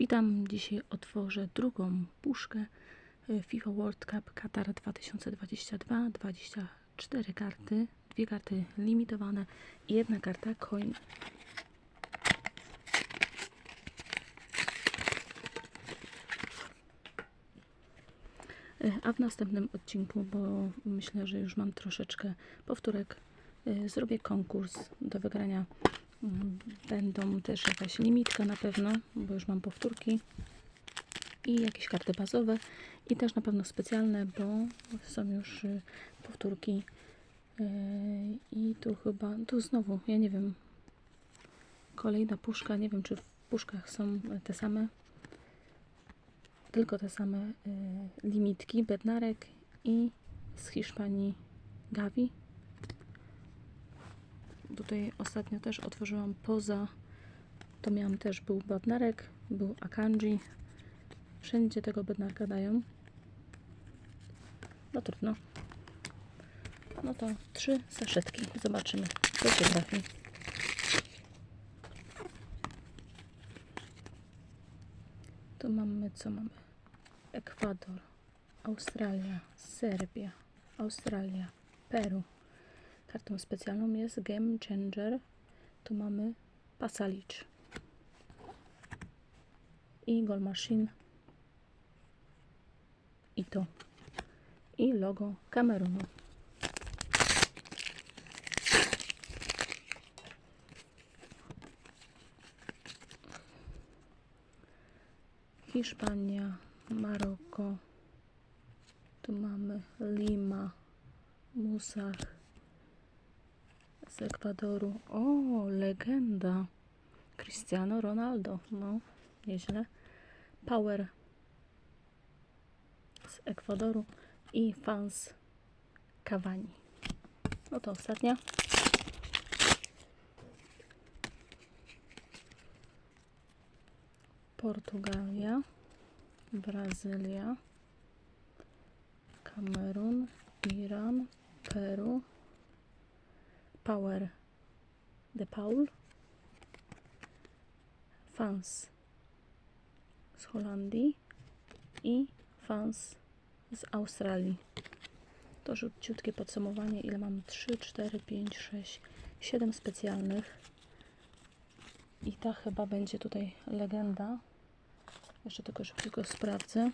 Witam. Dzisiaj otworzę drugą puszkę y, FIFA World Cup Qatar 2022. 24 karty, dwie karty limitowane i jedna karta coin. Y, A w następnym odcinku, bo myślę, że już mam troszeczkę powtórek, y, zrobię konkurs do wygrania. Będą też jakaś limitka na pewno, bo już mam powtórki i jakieś karty bazowe i też na pewno specjalne, bo są już y, powtórki Y, i tu chyba, tu znowu, ja nie wiem, kolejna puszka, nie wiem czy w puszkach są te same, tylko te same y, limitki, Bednarek i z Hiszpanii Gavi. Tutaj ostatnio też otworzyłam poza, to miałam też, był Bednarek, był Akanji, wszędzie tego Bednarka dają. No trudno. No to trzy saszetki. Zobaczymy, co się trafi. Tu mamy, co mamy? Ekwador, Australia, Serbia, Australia, Peru. Kartą specjalną jest Game Changer. Tu mamy Pasalic. I Goal Machine. I to. I logo Kamerunu. Hiszpania, Maroko. Tu mamy Lima, Musach z Ekwadoru. O, legenda. Cristiano Ronaldo. No, nieźle. Power z Ekwadoru i fans Cavani. No to ostatnia. Portugalia, Brazylia, Kamerun, Iran, Peru, Power de Paul, fans z Holandii i fans z Australii. To szybciutkie podsumowanie, ile mam 3, 4, 5, 6, 7 specjalnych. I ta chyba będzie tutaj legenda. Jeszcze tylko szybciutko sprawdzę.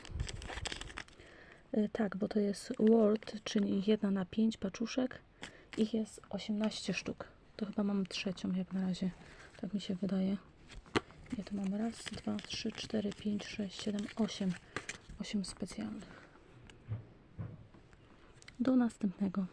Y, Tak, bo to jest World, czyli 1 na 5 paczuszek. Ich jest 18 sztuk. To chyba mam trzecią jak na razie. Tak mi się wydaje. Ja tu mam raz, dwa, trzy, cztery, pięć, sześć, siedem, osiem. Osiem specjalnych. Do następnego.